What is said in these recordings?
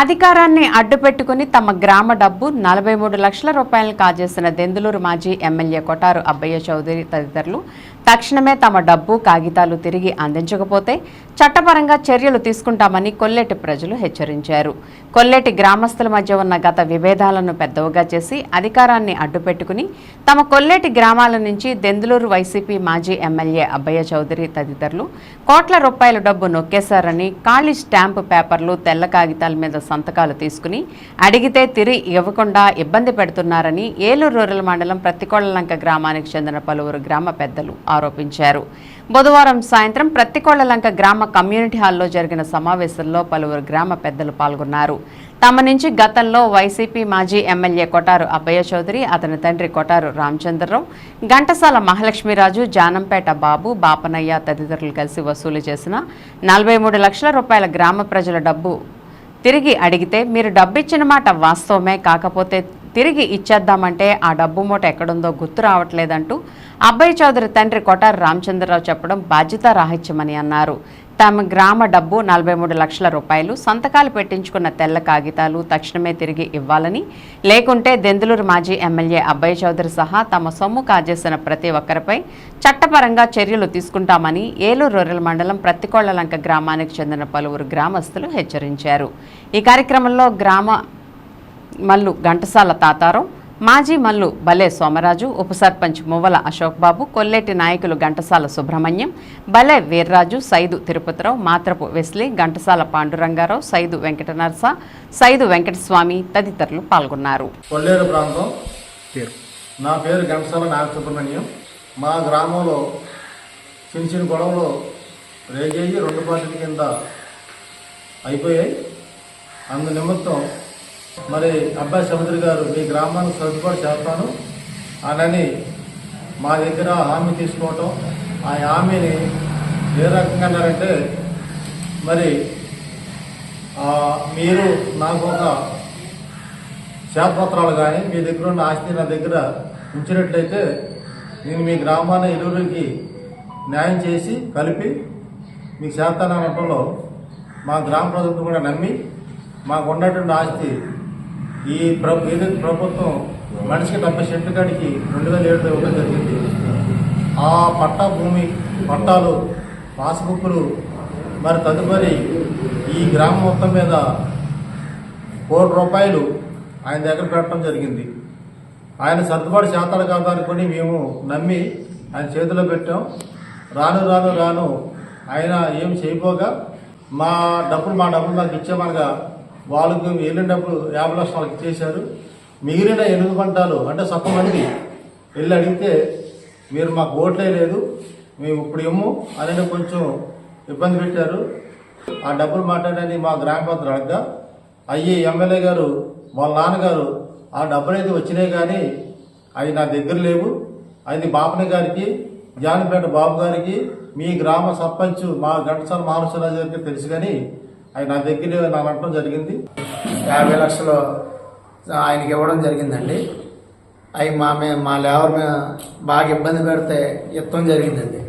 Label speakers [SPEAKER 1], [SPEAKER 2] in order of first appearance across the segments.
[SPEAKER 1] అధికారాన్ని అడ్డుపెట్టుకుని తమ గ్రామ డబ్బు నలభై మూడు లక్షల రూపాయలను కాజేసిన దెందులూరు మాజీ ఎమ్మెల్యే కొటారు అబ్బయ్య చౌదరి తదితరులు. తక్షణమే తమ డబ్బు కాగితాలు తిరిగి అందించకపోతే చట్టపరంగా చర్యలు తీసుకుంటామని కొల్లేటి ప్రజలు హెచ్చరించారు. కొల్లేటి గ్రామస్తుల మధ్య ఉన్న గత విభేదాలను పెద్దవిగా చేసి అధికారాన్ని అడ్డుపెట్టుకుని తమ కొల్లేటి గ్రామాల నుంచి దెందులూరు వైసీపీ మాజీ ఎమ్మెల్యే అబ్బయ్య చౌదరి తదితరులు కోట్ల రూపాయల డబ్బు నొక్కేశారని ఖాళీ స్టాంపు పేపర్లు తెల్ల కాగితాల మీద సంతకాలు తీసుకుని అడిగితే తిరిగి ఇవ్వకుండా ఇబ్బంది పెడుతున్నారని ఏలూరు రూరల్ మండలం ప్రతికోళ్ళంక గ్రామానికి చెందిన పలువురు గ్రామ పెద్దలు ఆరోపించారు. బుధవారం సాయంత్రం ప్రత్తికోళ్ళలంక గ్రామ కమ్యూనిటీ హాల్లో జరిగిన సమావేశంలో పలువురు గ్రామ పెద్దలు పాల్గొన్నారు. తమ నుంచి గతంలో వైసీపీ మాజీ ఎమ్మెల్యే కొటారు అబ్బయ్య చౌదరి అతని తండ్రి కొటారు రామచంద్రరావు ఘంటసాల మహాలక్ష్మీరాజు జానంపేట బాబు బాపనయ్య తదితరులు కలిసి వసూలు చేసిన నలభై మూడు లక్షల రూపాయల గ్రామ ప్రజల డబ్బు తిరిగి అడిగితే మీరు డబ్బు ఇచ్చిన మాట వాస్తవమే కాకపోతే తిరిగి ఇచ్చేద్దామంటే ఆ డబ్బు మూట ఎక్కడుందో గుర్తు రావట్లేదంటూ అబ్బాయి చౌదరి తండ్రి కొటారు రామచంద్రరావు చెప్పడం బాధ్యతారాహిత్యమని అన్నారు. తమ గ్రామ డబ్బు నలభై మూడు లక్షల రూపాయలు సంతకాలు పెట్టించుకున్న తెల్ల కాగితాలు తక్షణమే తిరిగి ఇవ్వాలని లేకుంటే దెందులూరు మాజీ ఎమ్మెల్యే అబ్బాయి చౌదరి సహా తమ సొమ్ము కాజేసిన ప్రతి ఒక్కరిపై చట్టపరంగా చర్యలు తీసుకుంటామని ఏలూరు రూరల్ మండలం ప్రత్తికోళ్ళలంక గ్రామానికి చెందిన పలువురు గ్రామస్తులు హెచ్చరించారు. ఈ కార్యక్రమంలో గ్రామ మల్లు ఘంటసాల తాతారం మాజీ మల్లు బలే సోమరాజు ఉప సర్పంచ్ మువ్వల అశోక్బాబు కొల్లేటి నాయకులు ఘంటసాల సుబ్రహ్మణ్యం బలే వీర్రాజు సైదు తిరుపతిరావు మాత్రపు వెస్లీ ఘంటసాల పాండురంగారావు సైదు వెంకట నరస సైదు వెంకటస్వామి తదితరులు పాల్గొన్నారు.
[SPEAKER 2] కొల్లేరు ప్రాంతం నా పేరు ఘంటసాల నాగసుబ్రహ్మణ్యం. మా గ్రామంలో చిన్న చిన్న గొడవలు రేగేయి రెండు పార్టీల కింద అయిపోయాయి. అందు నిమిత్తం మరి అబ్బాయి చౌదరి గారు మీ గ్రామానికి సర్దుబాటు చేస్తాను. అనని మా దగ్గర హామీ తీసుకోవటం. ఆ హామీని ఏ రకంగా అన్నారంటే మరి మీరు నాకు ఒక శాపపత్రాలు కానీ మీ దగ్గర ఉన్న ఆస్తి నా దగ్గర ఉంచినట్లయితే నేను మీ గ్రామాన్ని ఇరువురికి న్యాయం చేసి కలిపి మీకు చేస్తాననటంలో మా గ్రామ ప్రజలను కూడా నమ్మి మాకు ఉన్నటువంటి ఆస్తి ఈ ప్ర ఏదైతే ప్రభుత్వం మనిషికి డెబ్బై సెంట్ల కాడికి రెండు వేల ఏడులో ఇవ్వడం జరిగింది. ఆ పట్టా భూమి పట్టాలు పాస్బుక్లు మరి తదుపరి ఈ గ్రామం మొత్తం మీద కోటి రూపాయలు ఆయన దగ్గర పెట్టడం జరిగింది. ఆయన సర్దుబాటు శాతాలు కాదనుకొని మేము నమ్మి ఆయన చేతిలో పెట్టాం. రాను రాను రాను ఆయన ఏం చేయబోగా మా డబ్బులు మా డబ్బులు మాకు ఇచ్చేమనగా వాళ్ళకి వెళ్ళిన డబ్బులు యాభై లక్షలు వాళ్ళకి ఇచ్చేశారు మిగిలిన ఎనిమిది పంటలు అంటే సొంత మంది వెళ్ళి అడిగితే మీరు మాకు ఓట్లే లేదు మేము ఇప్పుడు ఇమ్ము అని కొంచెం ఇబ్బంది పెట్టారు. ఆ డబ్బులు మాట్లాడని మా గ్రామ పంతులు అడగ్గా అయ్యి ఎమ్మెల్యే గారు వాళ్ళ నాన్నగారు ఆ డబ్బులు అయితే వచ్చినాయి కానీ అవి నా దగ్గర లేవు. అది బాపన గారికి జానపేట బాబు గారికి మీ గ్రామ సర్పంచ్ మా ఘంటసాల మహారాజు గారికి తెలుసు కానీ అవి నా దగ్గర నాకు అనటం జరిగింది.
[SPEAKER 3] యాభై లక్షలు ఆయనకి ఇవ్వడం జరిగిందండి. అవి మా మే మా లేవర్ మీద బాగా ఇబ్బంది పెడితే ఇవ్వడం జరిగిందండి.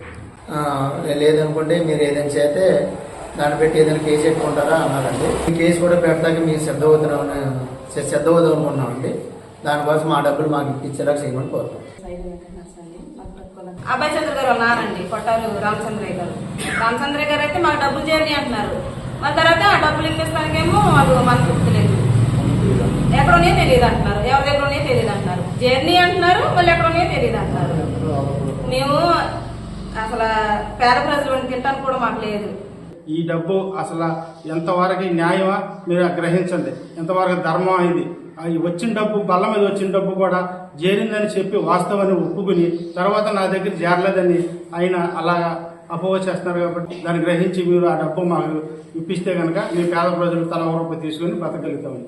[SPEAKER 3] లేదనుకుంటే మీరు ఏదైనా చేస్తే దాన్ని పెట్టి ఏదైనా కేసు పెట్టుకుంటారా అన్నారండి. ఈ కేసు కూడా పెట్టడానికి మీరు సిద్ధ అవుతున్నామని శ్రద్ధ అవుదాం అనుకున్నామండి దానికోసం మా డబ్బులు మాకు ఇప్పించేలా చేయమని కోరుతాం
[SPEAKER 4] అబ్బాయి చంద్ర గారు ఉన్నారండి కొట్టారు రామచంద్రయ్య గారు. రామచంద్రయ్య గారు అయితే మాకు డబ్బులు చేయాలి అంటున్నారు. మన తర్వాత ఆ డబ్బులు ఇచ్చేస్తానికేమో వాళ్ళు మనకు గుర్తులేదు. ఎక్కడోనే తెలియదు అంటున్నారు ఎవరి దగ్గరనే తెలియదు అంటున్నారు జర్నీ అంటున్నారు మళ్ళీ ఎక్కడోనే తెలియదు అంటున్నారు మేము అసలు పేద ప్రజలు తింటానికి కూడా మాకు లేదు.
[SPEAKER 5] ఈ డబ్బు అసలు ఎంతవరకు న్యాయమా? మీరు గ్రహించండి. ఎంతవరకు ధర్మం ఇది? వచ్చిన డబ్బు బల్ల మీద వచ్చిన డబ్బు కూడా చేరిందని చెప్పి వాస్తవాన్ని ఒప్పుకుని తర్వాత నా దగ్గర చేరలేదని ఆయన అలాగా అపోహ చేస్తున్నారు కాబట్టి దాన్ని గ్రహించి మీరు ఆ డబ్బు మాకు ఇప్పిస్తే కనుక మీ పేద ప్రజలు తల ఒక రూపాయి తీసుకొని బతకగలుగుతామని